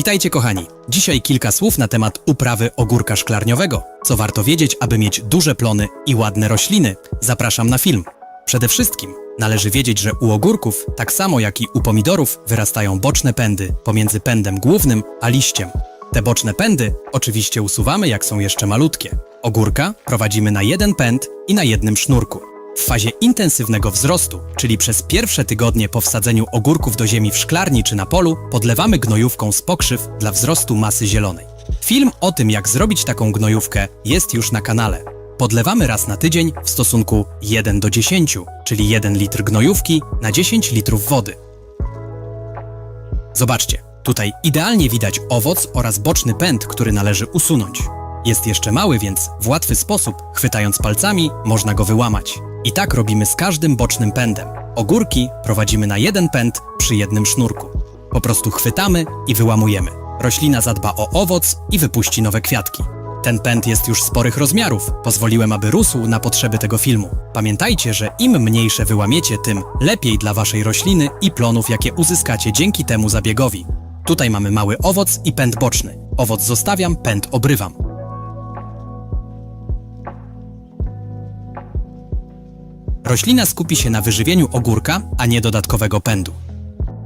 Witajcie kochani. Dzisiaj kilka słów na temat uprawy ogórka szklarniowego. Co warto wiedzieć, aby mieć duże plony i ładne rośliny? Zapraszam na film. Przede wszystkim należy wiedzieć, że u ogórków, tak samo jak i u pomidorów, wyrastają boczne pędy pomiędzy pędem głównym a liściem. Te boczne pędy oczywiście usuwamy, jak są jeszcze malutkie. Ogórka prowadzimy na jeden pęd i na jednym sznurku. W fazie intensywnego wzrostu, czyli przez pierwsze tygodnie po wsadzeniu ogórków do ziemi w szklarni czy na polu, podlewamy gnojówką z pokrzyw dla wzrostu masy zielonej. Film o tym, jak zrobić taką gnojówkę, jest już na kanale. Podlewamy raz na tydzień w stosunku 1 do 10, czyli 1 litr gnojówki na 10 litrów wody. Zobaczcie, tutaj idealnie widać owoc oraz boczny pęd, który należy usunąć. Jest jeszcze mały, więc w łatwy sposób, chwytając palcami, można go wyłamać. I tak robimy z każdym bocznym pędem. Ogórki prowadzimy na jeden pęd przy jednym sznurku. Po prostu chwytamy i wyłamujemy. Roślina zadba o owoc i wypuści nowe kwiatki. Ten pęd jest już sporych rozmiarów. Pozwoliłem, aby rósł na potrzeby tego filmu. Pamiętajcie, że im mniejsze wyłamiecie, tym lepiej dla waszej rośliny i plonów, jakie uzyskacie dzięki temu zabiegowi. Tutaj mamy mały owoc i pęd boczny. Owoc zostawiam, pęd obrywam. Roślina skupi się na wyżywieniu ogórka, a nie dodatkowego pędu.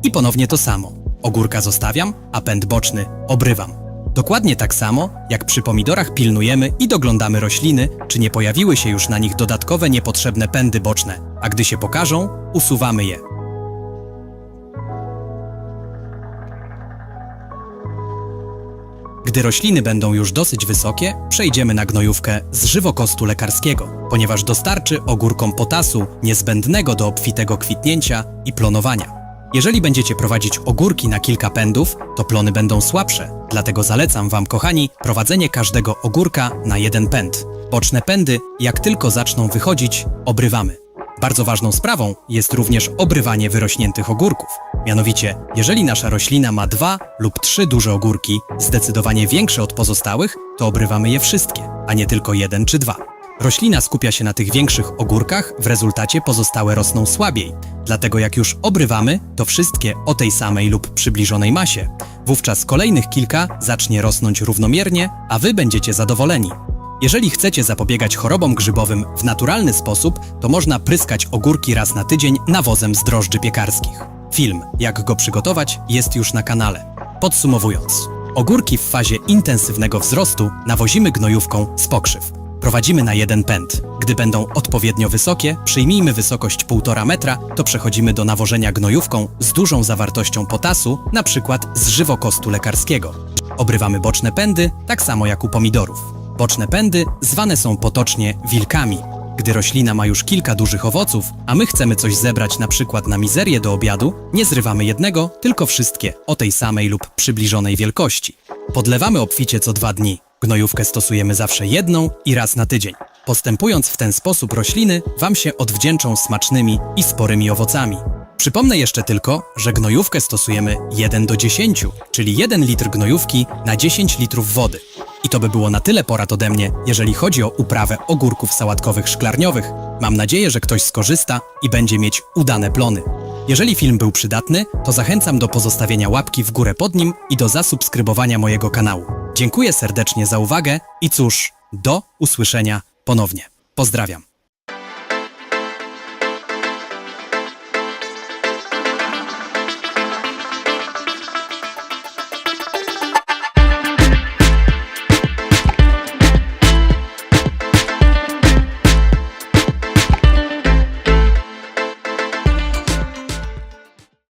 I ponownie to samo. Ogórka zostawiam, a pęd boczny obrywam. Dokładnie tak samo, jak przy pomidorach pilnujemy i doglądamy rośliny, czy nie pojawiły się już na nich dodatkowe niepotrzebne pędy boczne, a gdy się pokażą, usuwamy je. Gdy rośliny będą już dosyć wysokie, przejdziemy na gnojówkę z żywokostu lekarskiego, ponieważ dostarczy ogórkom potasu niezbędnego do obfitego kwitnięcia i plonowania. Jeżeli będziecie prowadzić ogórki na kilka pędów, to plony będą słabsze, dlatego zalecam Wam, kochani, prowadzenie każdego ogórka na jeden pęd. Boczne pędy, jak tylko zaczną wychodzić, obrywamy. Bardzo ważną sprawą jest również obrywanie wyrośniętych ogórków. Mianowicie, jeżeli nasza roślina ma dwa lub trzy duże ogórki, zdecydowanie większe od pozostałych, to obrywamy je wszystkie, a nie tylko jeden czy dwa. Roślina skupia się na tych większych ogórkach, w rezultacie pozostałe rosną słabiej. Dlatego jak już obrywamy, to wszystkie o tej samej lub przybliżonej masie. Wówczas kolejnych kilka zacznie rosnąć równomiernie, a wy będziecie zadowoleni. Jeżeli chcecie zapobiegać chorobom grzybowym w naturalny sposób, to można pryskać ogórki raz na tydzień nawozem z drożdży piekarskich. Film, jak go przygotować, jest już na kanale. Podsumowując, ogórki w fazie intensywnego wzrostu nawozimy gnojówką z pokrzyw. Prowadzimy na jeden pęd. Gdy będą odpowiednio wysokie, przyjmijmy wysokość 1,5 metra, to przechodzimy do nawożenia gnojówką z dużą zawartością potasu, na przykład z żywokostu lekarskiego. Obrywamy boczne pędy, tak samo jak u pomidorów. Boczne pędy zwane są potocznie wilkami. Gdy roślina ma już kilka dużych owoców, a my chcemy coś zebrać na przykład na mizerię do obiadu, nie zrywamy jednego, tylko wszystkie o tej samej lub przybliżonej wielkości. Podlewamy obficie co dwa dni. Gnojówkę stosujemy zawsze jedną i raz na tydzień. Postępując w ten sposób rośliny Wam się odwdzięczą smacznymi i sporymi owocami. Przypomnę jeszcze tylko, że gnojówkę stosujemy 1 do 10, czyli 1 litr gnojówki na 10 litrów wody. I to by było na tyle porad ode mnie, jeżeli chodzi o uprawę ogórków sałatkowych szklarniowych. Mam nadzieję, że ktoś skorzysta i będzie mieć udane plony. Jeżeli film był przydatny, to zachęcam do pozostawienia łapki w górę pod nim i do zasubskrybowania mojego kanału. Dziękuję serdecznie za uwagę i cóż, do usłyszenia ponownie. Pozdrawiam.